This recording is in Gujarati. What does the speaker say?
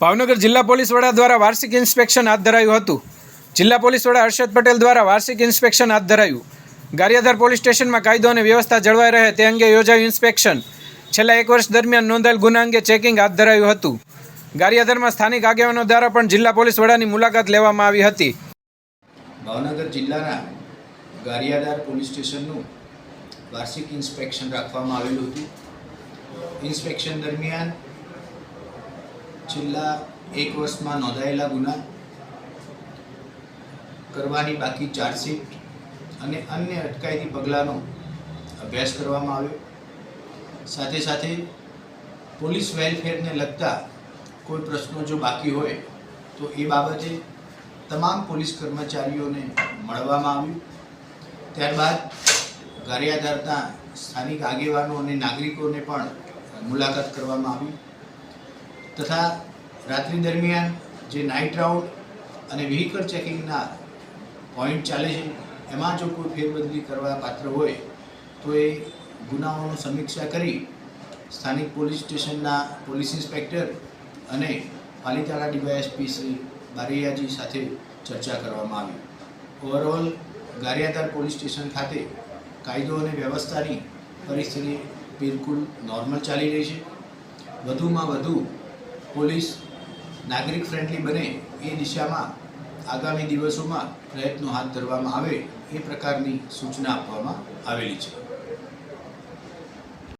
ભાવનગર જિલ્લા પોલીસ વડા દ્વારા વાર્ષિક ઇન્સ્પેક્શન હાથ ધરાયું હતું. જિલ્લા પોલીસ વડા હર્ષદ પટેલ દ્વારા વાર્ષિક ઇન્સ્પેક્શન હાથ ધરાયું. ગારિયાધાર પોલીસ સ્ટેશનમાં કાયદો અને વ્યવસ્થા જળવાઈ રહે તે અંગે યોજાયું ઇન્સ્પેક્શન. છેલ્લા એક વર્ષ દરમિયાન નોંધાયેલ ગુના અંગે ચેકિંગ હાથ ધરાયું હતું. ગારિયાધારમાં સ્થાનિક આગેવાનો દ્વારા પણ જિલ્લા પોલીસ વડાની મુલાકાત લેવામાં આવી હતી. ભાવનગર જિલ્લાના ગારિયાધાર પોલીસ સ્ટેશનનું વાર્ષિક ઇન્સ્પેક્શન રાખવામાં આવેલું હતું. ઇન્સ્પેક્શન દરમિયાન છેલ્લા એક વર્ષમાં નોંધાયેલા ગુના કરવાની બાકી ચાર્જશીટ અને અન્ય અટકાયતી પગલાંનો અભ્યાસ કરવામાં આવ્યો. સાથે સાથે પોલીસ વેલફેરને લગતા કોઈ પ્રશ્નો જો બાકી હોય, તો એ બાબતે તમામ પોલીસ કર્મચારીઓને મળવામાં આવ્યું. ત્યારબાદ ગારિયાધારના સ્થાનિક આગેવાનો અને નાગરિકોને પણ મુલાકાત કરવામાં આવી. તથા રાત્રિ દરમિયાન જે નાઇટ રાઉન્ડ અને વ્હીકલ ચેકિંગના પોઈન્ટ ચાલે છે, એમાં જો કોઈ ફેરબદલી કરવા પાત્ર હોય, તો એ ગુનાઓની સમીક્ષા કરી સ્થાનિક પોલીસ સ્ટેશનના પોલીસ ઇન્સ્પેક્ટર અને પાલિતાણા ડીવાયએસપી શ્રી બારૈયાજી સાથે ચર્ચા કરવામાં આવી. ઓવરઓલ ગારિયાધાર પોલીસ સ્ટેશન ખાતે કાયદો અને વ્યવસ્થાની પરિસ્થિતિ બિલકુલ નોર્મલ ચાલી રહી છે. વધુમાં વધુ પોલીસ નાગરિક ફ્રેન્ડલી બને એ દિશામાં આગામી દિવસોમાં પ્રયત્નો હાથ ધરવામાં આવે એ પ્રકારની સૂચના આપવામાં આવેલી છે.